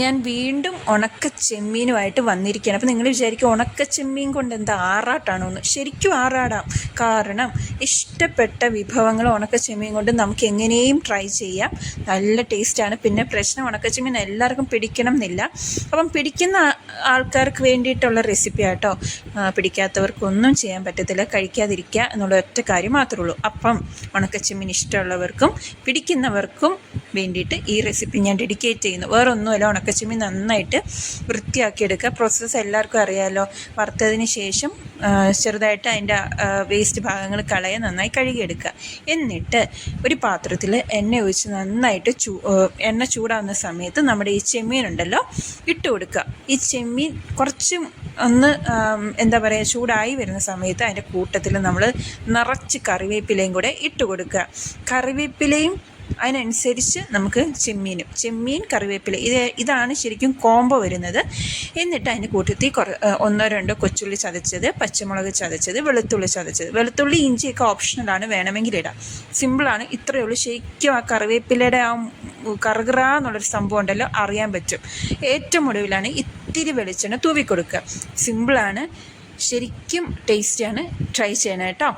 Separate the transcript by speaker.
Speaker 1: ഞാൻ വീണ്ടും ഉണക്ക ചെമ്മീനുമായിട്ട് വന്നിരിക്കുകയാണ്. അപ്പോൾ നിങ്ങൾ വിചാരിക്കും ഉണക്ക ചെമ്മീൻ കൊണ്ട് എന്താ ആറാട്ടാണോ എന്ന് ശരിക്കും ആറാടാം. കാരണം ഇഷ്ടപ്പെട്ട വിഭവങ്ങൾ ഉണക്ക ചെമ്മീൻ കൊണ്ട് നമുക്ക് എങ്ങനെയും ട്രൈ ചെയ്യാം. നല്ല ടേസ്റ്റാണ് പിന്നെ പ്രശ്നം ഉണക്ക ചെമ്മീൻ എല്ലാവർക്കും പിടിക്കണം എന്നില്ല അപ്പം പിടിക്കുന്ന ആൾക്കാർക്ക് വേണ്ടിയിട്ടുള്ള റെസിപ്പി ആട്ടോ പിടിക്കാത്തവർക്കൊന്നും ചെയ്യാൻ പറ്റത്തില്ല. കഴിക്കാതിരിക്കുക എന്നുള്ള ഒറ്റ കാര്യം മാത്രമേ ഉള്ളൂ. അപ്പം ഉണക്കച്ചെമ്മീൻ ഇഷ്ടമുള്ളവർക്കും പിടിക്കുന്നവർക്കും വേണ്ടിയിട്ട് ഈ റെസിപ്പി ഞാൻ ഡെഡിക്കേറ്റ് ചെയ്യുന്നു. വേറെ ഒന്നുമല്ല ഉണക്കച്ചെമ്മീൻ നന്നായിട്ട് വൃത്തിയാക്കി എടുക്കുക പ്രോസസ്സ് എല്ലാവർക്കും അറിയാമല്ലോ വറുത്തതിന് ശേഷം ചെറുതായിട്ട് അതിന്റെ വേസ്റ്റ് ഭാഗങ്ങൾ കളയാൻ നന്നായി കഴുകിയെടുക്കുക. എന്നിട്ട് ഒരു പാത്രത്തിൽ എണ്ണ ഒഴിച്ച് നന്നായിട്ട് ചൂ എണ്ണ ചൂടാവുന്ന സമയത്ത് നമ്മുടെ ഈ ചെമ്മീനുണ്ടല്ലോ ഇട്ട് കൊടുക്കുക ഈ ചെമ്മീൻ കുറച്ചും ഒന്ന് എന്താ പറയുക ചൂടായി വരുന്ന സമയത്ത് അതിന്റെ കൂട്ടത്തിൽ നമ്മൾ നിറച്ച് കറിവേപ്പിലയും കൂടെ ഇട്ട് കൊടുക്കുക. കറിവേപ്പിലയും അതിനനുസരിച്ച് നമുക്ക് ചെമ്മീനും ചെമ്മീൻ കറിവേപ്പില ഇത് ഇതാണ് ശരിക്കും കോംബോ വരുന്നത്. എന്നിട്ട് അതിന്റെ കൂട്ടത്തിൽ കുറ ഒന്നോ രണ്ടോ കൊച്ചുള്ളി ചതച്ചത് പച്ചമുളക് ചതച്ചത് വെളുത്തുള്ളി ചതച്ചത്. വെളുത്തുള്ളി ഇഞ്ചിയൊക്കെ ഓപ്ഷണലാണ് വേണമെങ്കിൽ ഇടാം. സിമ്പിളാണ് ഇത്രയേ ഉള്ളൂ. ശരിക്കും ആ കറിവേപ്പിലയുടെ ആ കറുകറ എന്നുള്ളൊരു സംഭവം ഉണ്ടല്ലോ അറിയാൻ പറ്റും. ഏറ്റവും ഒടുവിലാണ് ഇത്തിരി വെളിച്ചെണ്ണ തൂവി കൊടുക്കുക സിമ്പിളാണ് ശരിക്കും ടേസ്റ്റിയാണ് ട്രൈ ചെയ്യണം കേട്ടോ.